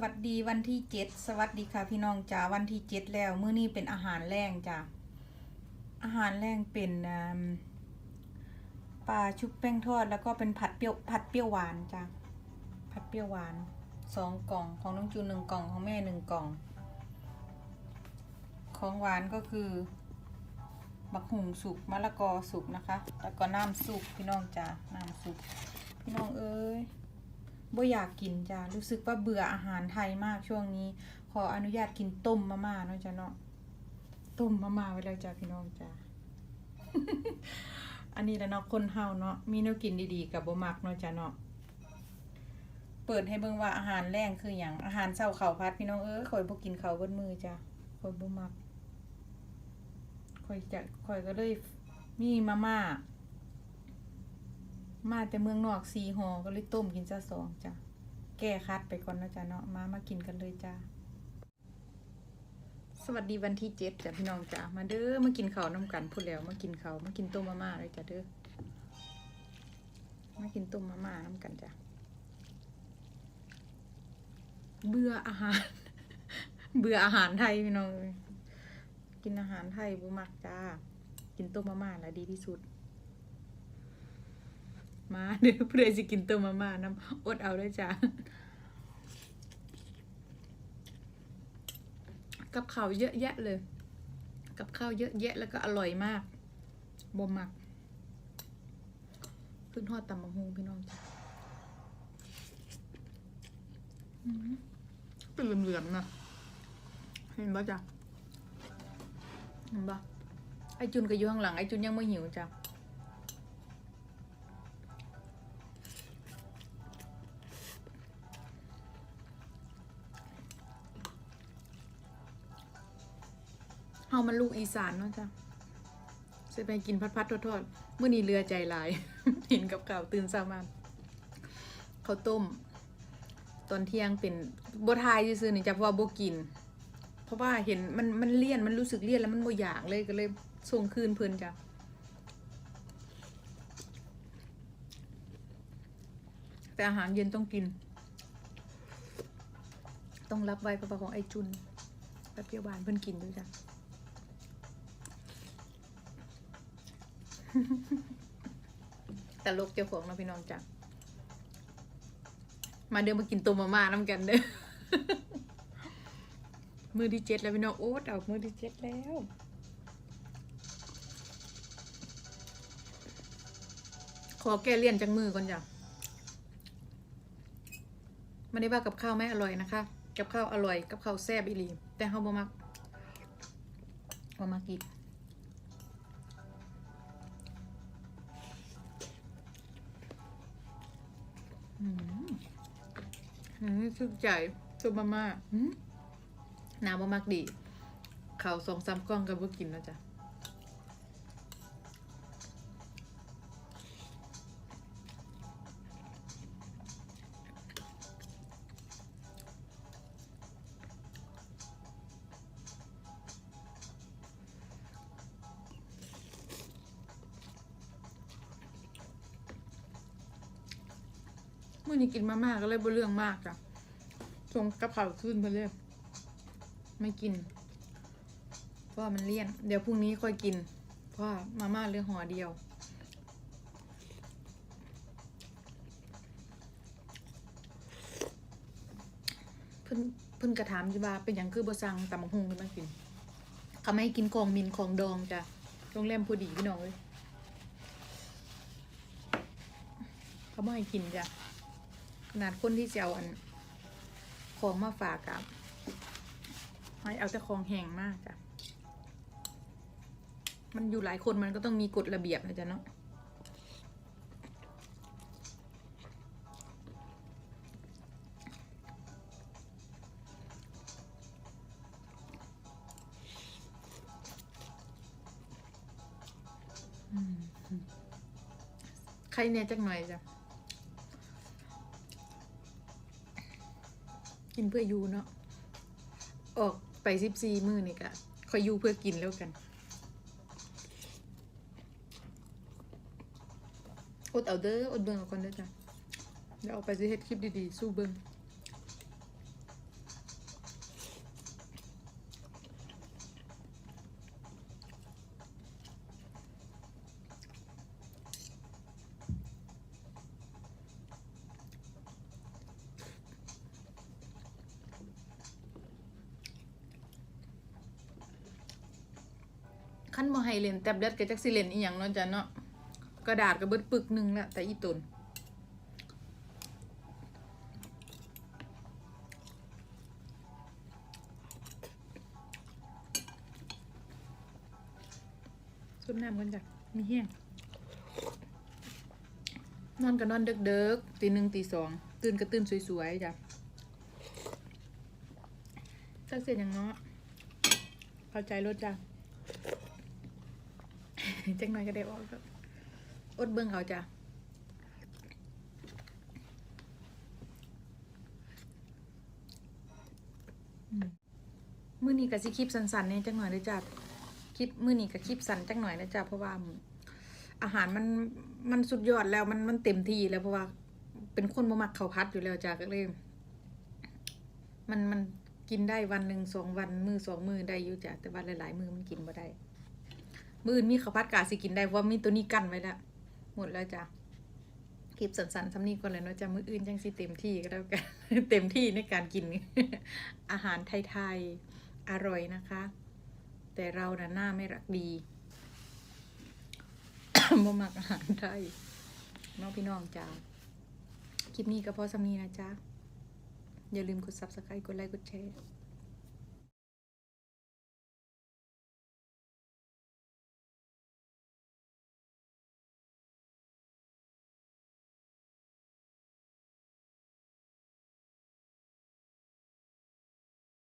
วัสดีวันที่เจ็ดสวัสดีค่ะพี่น้องจ้าวันที่เจ็ดแล้วมื้อนี้เป็นอาหารแรงจ้าอาหารแรงเป็นปลาชุบแป้งทอดแล้วก็เป็นผัดเปรี้ยวผัดเปรี้ยวหวานจ้าผัดเปรี้ยวหวานสองกล่องของน้องจูนหนึ่งกล่องของแม่หนึ่งกล่อง ของหวานก็คือบักหุ่งสุกมะละกอสุกนะคะ แล้วก็น้ำสุกพี่น้องจ้าน้ำสุกพี่น้องเอ้ย บ่อยากกินจ้ารู้สึกว่าเบื่ออาหารไทยมากช่วงนี้ ขออนุญาตกินต้มมาม่าเนาะจ้าเนาะต้มมาม่าไว้แล้วจ้าพี่น้องจ้าอันนี้แหละเนาะคนเฮาเนาะมีแนวกินดีๆกับบ่มักเนาะจ้าเนาะเปิดให้เบิ่งว่าอาหารแรงคือหยังอาหารเช้าเขาวผัดพี่น้องเอ้ยข่อยบ่กินเขาเบิดมื้อจ้าข่อยบ่มักข่อยจะข่อยก็เลยมีมาม่า มาแต่เมืองนอกสีหอก็เลยต้มกินซะสองจ้ะ แก้คัดไปก่อนนะจ๊ะเนาะ มามากินกันเลยจ้าสวัสดีวันที่เจ็ดจ้ะพี่น้องจ้ามาเด้อ มากินข้าวน้ำกันพูดแล้ว มากินข้าว มากินต้มมาม่าเลยจ้ะเด้อ มากินต้มมาม่าน้ำกันจ้ะ เบื่ออาหาร เบื่ออาหารไทยพี่น้อง กินอาหารไทยบุมักจ้า กินต้มมาม่าแหละดีที่สุด มาเด้อเพื่อจะกินต้มมาม่าน้ำอดเอาด้วยจ้ะกับข้าวเยอะแยะเลย กับข้าวเยอะแยะแล้วก็อร่อยมากบ่มักเพิ่งทอดตำบักฮุงพี่น้องจ้ะอืมเป็นเหลืองๆนะเห็นปะจ๊ะเห็นปะไอจุนก็อยู่ข้างหลังไอจุนยังไม่หิวจ้ะ เฮามันลูกอีสานเนาะจ้ะจะไปกินพัดพัดๆทอดๆเมื่อนี้เรือใจหลาย เห็นกับข่าวตื่นสามาเขาต้ม ตอนเที่ยงเป็นบทายซื่อๆนี่จ้ะเพราะว่าบกิน เพราะว่าเห็นมันมันเลี่ยนมันรู้สึกเลี่ยนแล้วมันบ่อยากเลยก็เลยส่งคืนเพิ่นจ้ะแต่อาหารเย็นต้องกิน ต้องรับไว้เพราะว่าของไอจุนแป๊บเดียวบานเพิ่นกินด้วยจ้ะ แต่ลกเจ้าของเนาพี่น้องจ้ะมาเดินมากินตัวมาม่าน้ำกันเด้อมือที่เจ็ดแล้วพี่น้องโอ้ดอกมือที่เจ็ดแล้วขอแก้เลี่ยนจากมือก่อนจ้ะไม่ได้ว่ากับข้าวไม่อร่อยนะคะ กับข้าวอร่อย กับข้าวแซ่บอีหลี แต่เฮาบ่มักบ่มักกิน อืมอืมสุดใจสุบมาม่ากๆน้ำมามากดี เขาสองสามกล้องกันเพื่อกินนะจ๊ะ มื่อนี้กินมาม่าก็เลยบ่เรื่องมากจ้ะชงกับข้าขึ้นไปเลยไม่กิน เพราะมันเลี่ยน เดี๋ยวพรุ่งนี้ค่อยกิน เพราะมาม่าเหลือห่อเดียว เพิ่นเพิ่นกระถามอยู่ว่าเป็นหยังคือบ่สั่งตำบักหุ่งขึ้นมากินเขาไม่ให้กินของมินของดองจ้ะโรงแรมผู้ดีพี่น้องเลยเขาไม่ให้กินจ้ะ ขนาดคนที่จะเอาอันของมาฝากกับให้เอาแต่ของแห้งมากจ้ะ มันอยู่หลายคนมันก็ต้องมีกฎระเบียบนะจ๊ะเนาะใครเนี่ยจักหน่อยจ้ะ กินเพื่ออยู่เนาะออกไปสิบสี่มือนี่กะคอยอยู่เพื่อกินแล้วกันอดเอาเด้ออดเบิ่งเอาคนเด้อจ้ะเดี๋ยวออกไปสิเฮ็ดคลิปดีๆ สู้เบิ่ง ขั้นบ่ให้เล่นแท็บเล็ตก็จักสิเล่นอีหยังเนาะจ้ะเนาะกระดาษก็เบิดปึกหนึ่งแล้วแต่อีตุนสุดน้ำกันจ้ะมีแห้งนอนก็นอนเด็กๆตีหนึ่งตีสองตื่นก็ตื่นสวยๆจ้ะจักเสร็จอย่างเนาะเข้าใจรถจ้ะ จังหน่อยก็ได้ออกครับอดเบิ่งเอาจ้ะมือนี้ก็สิคลิปสั้นๆเนี่ยจังหน่อยเด้อจ้ะคลิปมือนี้ก็คลิปสั้นจังหน่อยนะจ้ะเพราะว่าอาหารมันมันสุดยอดแล้วมันมันเต็มที่แล้วเพราะว่า เป็นคนบ่มักข้าวผัดอยู่แล้วจ้ะก็เลยมันมันกินได้วันหนึ่งสองวันมือสองมือได้อยู่จ้ะแต่วันหลาย ๆ มือมันกินบ่ได้ มืออื่นมีข้าวผัดกาสิกินได้เพราะว่ามีตัวนี้กั้นไว้แล้ว หมดแล้วจ้ะคลิปสั้นๆทำนี้ก่อนเลยเนาะจ้ะมืออื่นจังสิเต็มที่ก็แล้วกันเต็มที่ในการกิน อาหารไทยๆอร่อยนะคะ แต่เราน่ะหน้าไม่รักดีบ่มักอาหารไทยน้องพี่น้องจ้าคลิปนี้ก็พอสำนีนะจ๊ะอย่าลืมกด subscribe กดไลค์กดแชร์